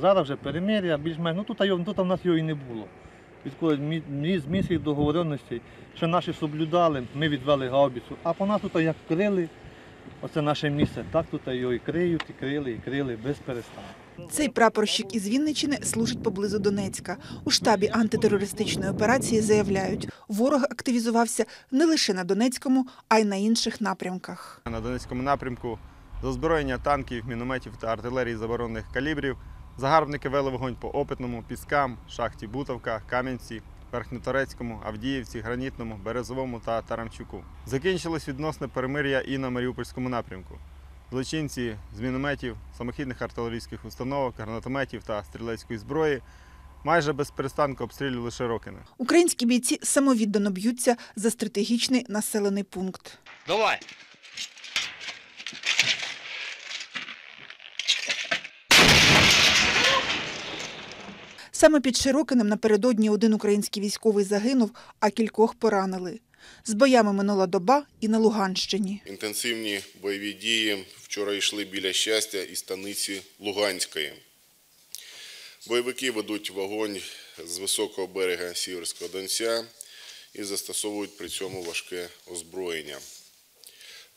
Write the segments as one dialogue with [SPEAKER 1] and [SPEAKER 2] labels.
[SPEAKER 1] Зараз вже перемир'я, більш-менш, ну тут, його- тут у нас його і не було. Відколи з мінських договоренностей, що наші соблюдали, ми відвели гаубицю. А по нас тут як крили, оце наше місце, так тут його і криють, і крили, і крили без перестанку.
[SPEAKER 2] Цей прапорщик із Вінничини служить поблизу Донецька. У штабі антитерористичної операції заявляють, ворог активізувався не лише на Донецькому, а й на інших напрямках.
[SPEAKER 3] На Донецькому напрямку з озброєння танків, мінометів та артилерії заборонених калібрів загарбники вели вогонь по Опитному, Піскам, шахті Бутовка, Кам'янці, Верхньоторецькому, Авдіївці, Гранітному, Березовому та Тарамчуку. Закінчилось відносне перемир'я і на Маріупольському напрямку. Злочинці з мінометів, самохідних артилерійських установок, гранатометів та стрілецької зброї майже без перестанку обстрілювали Широкине.
[SPEAKER 2] Українські бійці самовіддано б'ються за стратегічний населений пункт.
[SPEAKER 4] Давай.
[SPEAKER 2] Саме під Широкинем напередодні один український військовий загинув, а кількох поранили. З боями минула доба і на Луганщині.
[SPEAKER 5] Інтенсивні бойові дії вчора йшли біля щастя і станиці Луганської. Бойовики ведуть вогонь з високого берега Сіверського Донця і застосовують при цьому важке озброєння.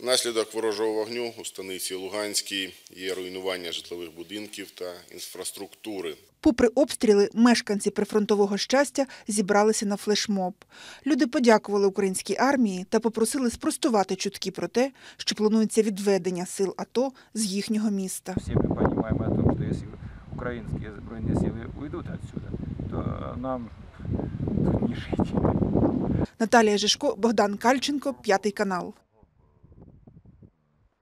[SPEAKER 5] Внаслідок ворожого вогню у станиці Луганській є руйнування житлових будинків та інфраструктури.
[SPEAKER 2] Попри обстріли, мешканці прифронтового щастя зібралися на флешмоб. Люди подякували українській армії та попросили спростувати чутки про те, що планується відведення сил АТО з їхнього міста.
[SPEAKER 6] Все мы понимаем о том, что если украинские сбройные силы уйдут отсюда, то нам тут не жить.
[SPEAKER 2] Наталія Жишко, Богдан Кальченко, п'ятий канал.